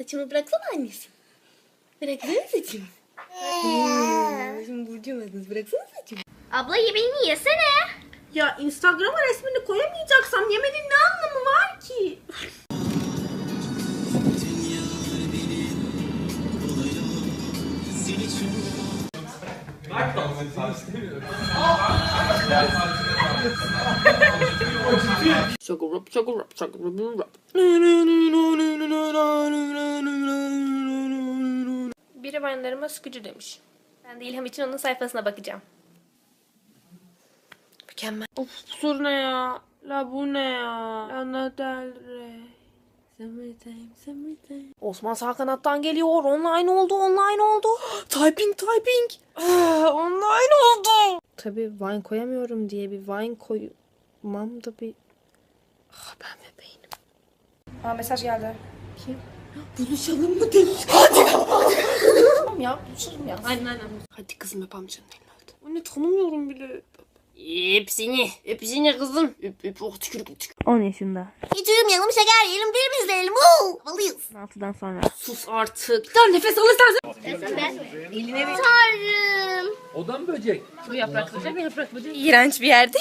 Saçımı bıraksana annesi. Bıraksana saçımı. Hmm, Şimdi Burcu yemediniz. Bıraksana saçımı. Abla yemeğini yesene. Ya Instagram'a resmini koyamayacaksam yemenin ne anlamı var ki? Şokurup şokurup şokurup. Biri benlerime sıkıcı demiş. Ben de İlham için onun sayfasına bakacağım. Mükemmel. Of soru ne ya? La bu ne ya? Lana Del Rey. Summertime, summertime. Osman Salkanat'tan geliyor. Online oldu, online oldu. typing, typing. Ah, online oldu. Tabii Vine koyamıyorum diye bir Vine koymam da bir... Ah ben bebeğim. Aa mesaj geldi. Buluşalım mı demiş. Hadi. Ya buluşalım ya. Aynen aynen. Hadi kızım öp amcanın elini hadi. Anne tanımıyorum bile. Hepsini. Hepsini kızım. Öp öp oh tükürük tükürük. 10 yaşında. Hiç uyumayalım şeker yiyelim film izleyelim. Woo! Havalıyız. 6'dan sonra. Sus artık. Bir tane nefes alırsan. Eline bir. Tanrım. O da mı böcek? Bu yaprak böcek mi yaprak böcek? İğrenç bir yer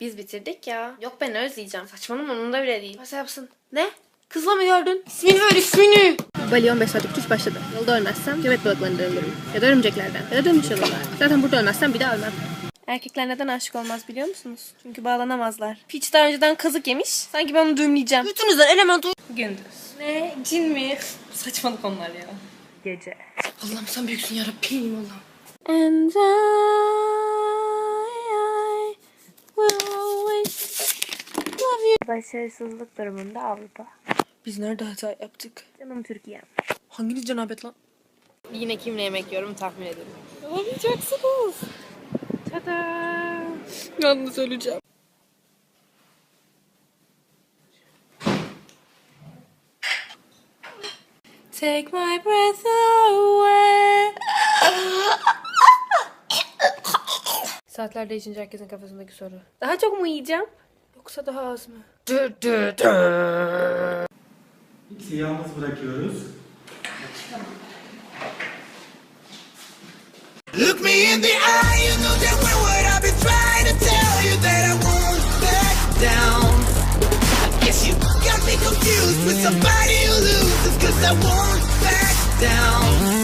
Biz bitirdik ya. Yok ben özleyeceğim. Saçmalama onunda bile değil. Nasıl yapsın? Ne? Kızla mı gördün? İsmini ver ismini. Bali 15 saatlik uçuş başladı. Yolda ölmezsem köpek balıklarından ölürüm. Ya da örümceklerden. Ya da dönmüş yollar. Zaten burada ölmezsem bir daha ölmem. Erkekler neden aşık olmaz biliyor musunuz? Çünkü bağlanamazlar. Piç daha önceden kazık yemiş. Sanki ben onu düğümleyeceğim. Bütünüzden element Gündüz. Ne? Cin mi? Saçmalık onlar ya. Gece. Allah'ım sen büyüksün yarabbim Allah'ım. And I Başarısızlık durumunda Avrupa. Biz nerede hata yaptık? Canım Türkiye. Hanginiz cenabet lan? Yine kimle yemek yiyorum tahmin edin. Olamayacaksınız. Tada. Yalnız öleceğim. Take my breath away. Saatler değişince herkesin kafasındaki soru. Daha çok mu yiyeceğim? Yoksa daha az mı? İkisi yalnız bırakıyoruz. Look me in the eye, you know that when what I've been trying to tell you that I won't back down. I guess you got me confused with somebody who loses, cause I won't back down.